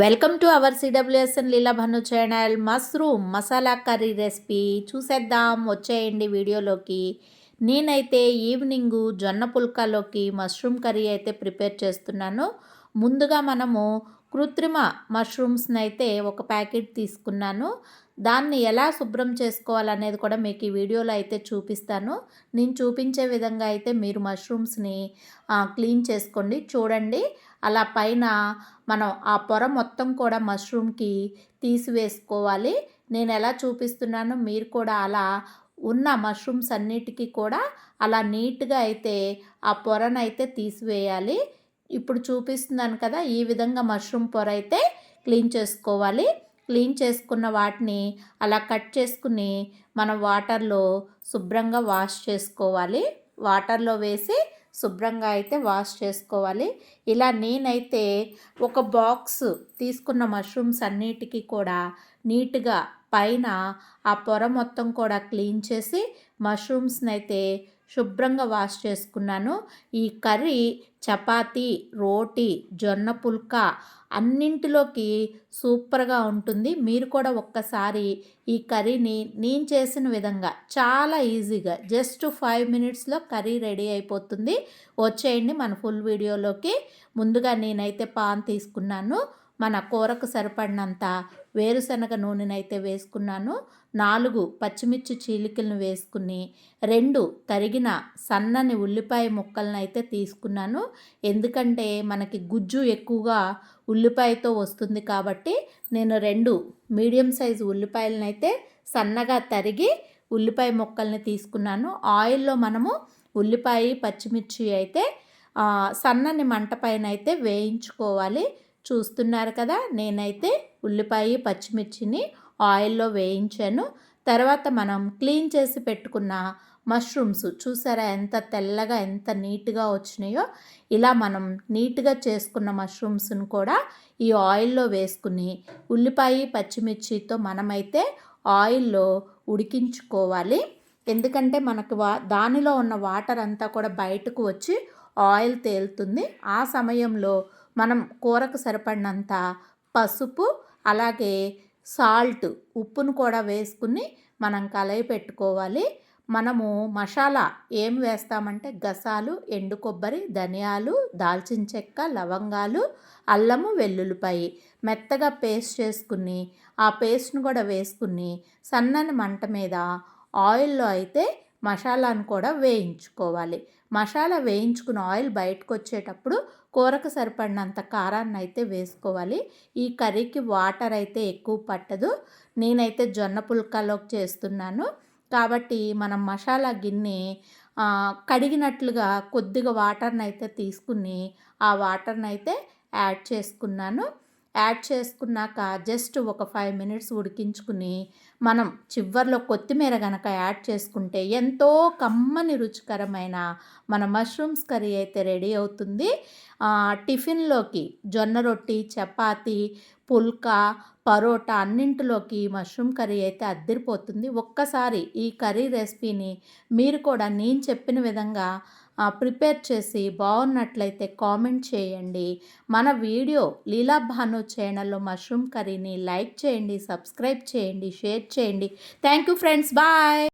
Welcome to our C W S N Leela Bhanu channel mushroom masala curry recipe చూసేద్దాం. వచ్చేయండి వీడియోలోకి. నేనైతే evening జొన్న పుల్కాలోకి మష్రూమ్ కర్రీ అయితే ప్రిపేర్ చేస్తున్నాను. ముందుగా మనము కృత్రిమ మష్రూమ్స్ని అయితే ఒక ప్యాకెట్ తీసుకున్నాను. దాన్ని ఎలా శుభ్రం చేసుకోవాలనేది కూడా మీకు ఈ వీడియోలో అయితే చూపిస్తాను. నేను చూపించే విధంగా అయితే మీరు మష్రూమ్స్ని క్లీన్ చేసుకోండి. చూడండి అలా పైన మనం ఆ పొర మొత్తం కూడా మష్రూమ్కి తీసివేసుకోవాలి. నేను ఎలా చూపిస్తున్నానో మీరు కూడా అలా ఉన్న మష్రూమ్స్ అన్నిటికీ కూడా అలా నీట్గా అయితే ఆ పొరనైతే తీసివేయాలి. ఇప్పుడు చూపిస్తున్నాను కదా ఈ విధంగా మష్రూమ్ పొర అయితే క్లీన్ చేసుకోవాలి. క్లీన్ చేసుకున్న వాటిని అలా కట్ చేసుకుని మనం వాటర్లో శుభ్రంగా వాష్ చేసుకోవాలి. వాటర్లో వేసి శుభ్రంగా అయితే వాష్ చేసుకోవాలి. ఇలా నేనైతే ఒక బాక్స్ తీసుకున్న మష్రూమ్స్ అన్నిటికీ కూడా నీట్గా పైన ఆ పొర మొత్తం కూడా క్లీన్ చేసి మష్రూమ్స్ని అయితే శుభ్రంగా వాష్ చేసుకున్నాను. ఈ కర్రీ చపాతీ రోటీ జొన్న పుల్కా అన్నింటిలోకి సూపర్గా ఉంటుంది. మీరు కూడా ఒక్కసారి ఈ కర్రీని నేను చేసిన విధంగా చాలా ఈజీగా జస్ట్ ఫైవ్ మినిట్స్లో కర్రీ రెడీ అయిపోతుంది. వచ్చేయండి మన ఫుల్ వీడియోలోకి. ముందుగా నేనైతే పాన్ తీసుకున్నాను. మన కూరకు సరిపడినంత వేరుశనగ నూనెనైతే వేసుకున్నాను. నాలుగు పచ్చిమిర్చి చీలికలను వేసుకుని రెండు తరిగిన సన్నని ఉల్లిపాయ ముక్కలను అయితే తీసుకున్నాను. ఎందుకంటే మనకి గుజ్జు ఎక్కువగా ఉల్లిపాయతో వస్తుంది కాబట్టి నేను రెండు మీడియం సైజు ఉల్లిపాయలనైతే సన్నగా తరిగి ఉల్లిపాయ ముక్కల్ని తీసుకున్నాను. ఆయిల్లో మనము ఉల్లిపాయ పచ్చిమిర్చి అయితే సన్నని మంట పైన అయితే వేయించుకోవాలి. చూస్తున్నారు కదా నేనైతే ఉల్లిపాయ పచ్చిమిర్చిని ఆయిల్లో వేయించాను. తర్వాత మనం క్లీన్ చేసి పెట్టుకున్న మష్రూమ్స్ చూసారా ఎంత తెల్లగా ఎంత నీట్గా వచ్చినాయో? ఇలా మనం నీట్గా చేసుకున్న మష్రూమ్స్ను కూడా ఈ ఆయిల్లో వేసుకుని ఉల్లిపాయ పచ్చిమిర్చితో మనమైతే ఆయిల్లో ఉడికించుకోవాలి. ఎందుకంటే మనకు వా దానిలో ఉన్న వాటర్ అంతా కూడా బయటకు వచ్చి ఆయిల్ తేలుతుంది. ఆ సమయంలో మనం కూరకు సరిపడినంత పసుపు అలాగే సాల్ట్ ఉప్పును కూడా వేసుకుని మనం కలయి పెట్టుకోవాలి. మనము మసాలా ఏం వేస్తామంటే గసాలు ఎండు కొబ్బరి ధనియాలు దాల్చిన చెక్క లవంగాలు అల్లము వెల్లుల్లిపాయి మెత్తగా పేస్ట్ చేసుకుని ఆ పేస్ట్ను కూడా వేసుకుని సన్నని మంట మీద ఆయిల్లో అయితే మసాలాను కూడా వేయించుకోవాలి. మసాలా వేయించుకున్న ఆయిల్ బయటకు వచ్చేటప్పుడు కూరకు సరిపడినంత కారాన్ని అయితే వేసుకోవాలి. ఈ కర్రీకి వాటర్ అయితే ఎక్కువ పట్టదు. నేనైతే జొన్న పుల్కాలోకి చేస్తున్నాను. కాబట్టి మనం మసాలా గిన్నె కడిగినట్లుగా కొద్దిగా వాటర్ని అయితే తీసుకుని ఆ వాటర్ని అయితే యాడ్ చేసుకున్నాను. యాడ్ చేసుకున్నాక జస్ట్ ఒక ఫైవ్ మినిట్స్ ఉడికించుకుని మనం చివరిలో కొత్తిమీర కనుక యాడ్ చేసుకుంటే ఎంతో కమ్మని రుచికరమైన మన మష్రూమ్స్ కర్రీ అయితే రెడీ అవుతుంది. టిఫిన్లోకి జొన్న రొట్టి చపాతి పుల్కా పరోటా అన్నింటిలోకి మష్రూమ్ కర్రీ అయితే అద్దరిపోతుంది. ఒక్కసారి ఈ కర్రీ రెసిపీని మీరు కూడా నేను చెప్పిన విధంగా ప్రిపేర్ చేసి బాగున్నట్లయితే కామెంట్ చేయండి. మన వీడియో లీలా భాను ఛానల్లో మష్రూమ్ కర్రీని లైక్ చేయండి సబ్స్క్రైబ్ చేయండి షేర్ చేయండి. Thank you friends bye!